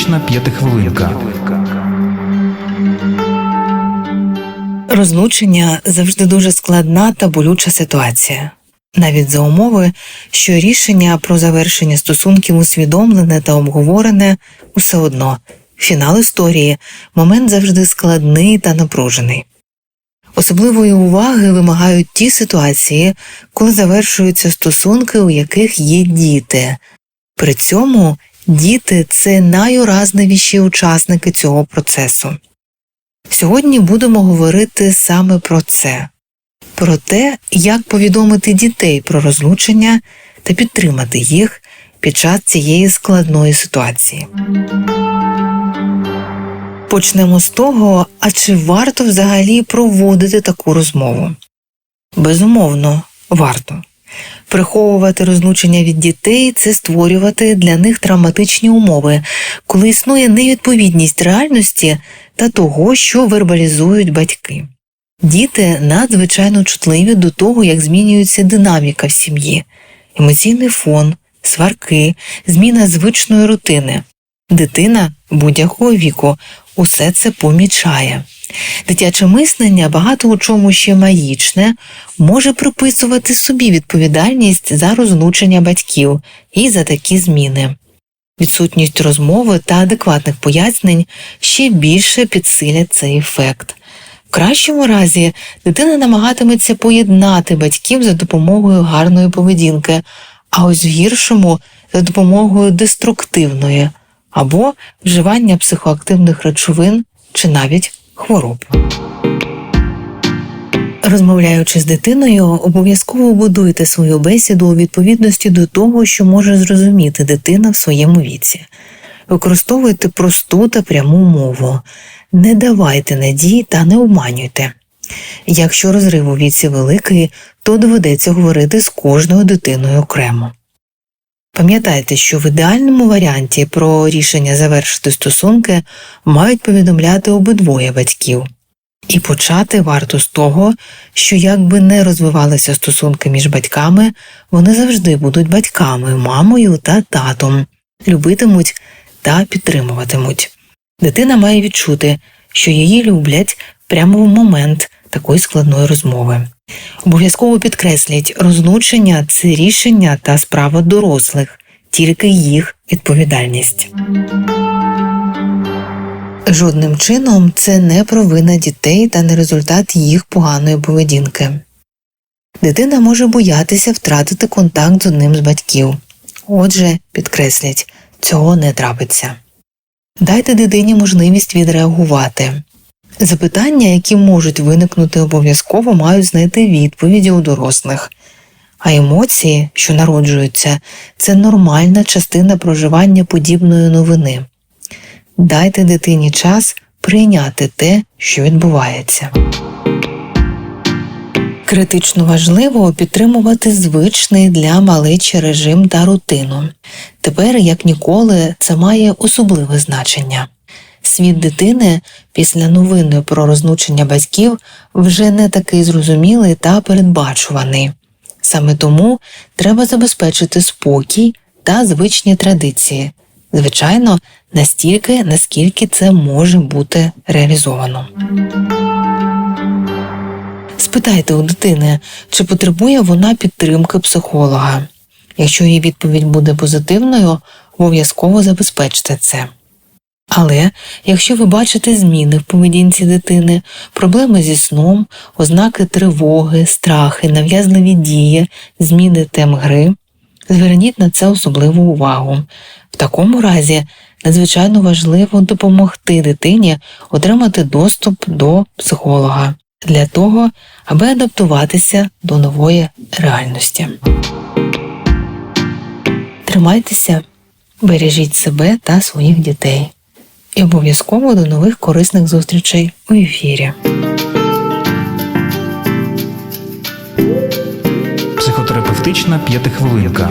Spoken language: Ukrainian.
Психотерапевтична п'ятихвилинка. Розлучення завжди дуже складна та болюча ситуація, навіть за умови, що рішення про завершення стосунків усвідомлене та обговорене усе одно фінал історії, момент завжди складний та напружений. Особливої уваги вимагають ті ситуації, коли завершуються стосунки, у яких є діти. При цьому діти це найуразливіші учасники цього процесу. Сьогодні будемо говорити саме про це, про те, як повідомити дітей про розлучення та підтримати їх під час цієї складної ситуації. Почнемо з того, а чи варто взагалі проводити таку розмову? Безумовно, варто. Приховувати розлучення від дітей це створювати для них травматичні умови, коли існує невідповідність реальності та того, що вербалізують батьки. Діти надзвичайно чутливі до того, як змінюється динаміка в сім'ї, емоційний фон, сварки, зміна звичної рутини. Дитина будь-якого віку усе це помічає. Дитяче мислення багато у чому ще магічне, може приписувати собі відповідальність за розлучення батьків і за такі зміни. Відсутність розмови та адекватних пояснень ще більше підсилять цей ефект. В кращому разі дитина намагатиметься поєднати батьків за допомогою гарної поведінки, а ось в гіршому за допомогою деструктивної або вживання психоактивних речовин чи навіть хвороб. Розмовляючи з дитиною, обов'язково будуйте свою бесіду у відповідності до того, що може зрозуміти дитина в своєму віці. Використовуйте просту та пряму мову, не давайте надій та не обманюйте. Якщо розрив у віці великий, то доведеться говорити з кожною дитиною окремо. Пам'ятайте, що в ідеальному варіанті про рішення завершити стосунки мають повідомляти обидвоє батьків. І почати варто з того, що якби не розвивалися стосунки між батьками, вони завжди будуть батьками, мамою та татом, любитимуть та підтримуватимуть. Дитина має відчути, що її люблять прямо в момент такої складної розмови. Обов'язково підкресліть, розлучення це рішення та справа дорослих, тільки їх відповідальність. Жодним чином це не провина дітей та не результат їх поганої поведінки. Дитина може боятися втратити контакт з одним з батьків. Отже, підкреслять, цього не трапиться. Дайте дитині можливість відреагувати. Запитання, які можуть виникнути обов'язково, мають знайти відповіді у дорослих. А емоції, що народжуються, це нормальна частина проживання подібної новини. Дайте дитині час прийняти те, що відбувається. Критично важливо підтримувати звичний для малечі режим та рутину. Тепер, як ніколи, це має особливе значення. Світ дитини після новини про розлучення батьків вже не такий зрозумілий та передбачуваний. Саме тому треба забезпечити спокій та звичні традиції, звичайно, настільки, наскільки це може бути реалізовано. Спитайте у дитини, чи потребує вона підтримки психолога. Якщо її відповідь буде позитивною, обов'язково забезпечте це. Але якщо ви бачите зміни в поведінці дитини, проблеми зі сном, ознаки тривоги, страхи, нав'язливі дії, зміни тем гри, зверніть на це особливу увагу. В такому разі надзвичайно важливо допомогти дитині отримати доступ до психолога для того, аби адаптуватися до нової реальності. Тримайтеся, бережіть себе та своїх дітей. І обов'язково до нових корисних зустрічей у ефірі. Психотерапевтична п'ятихвилинка.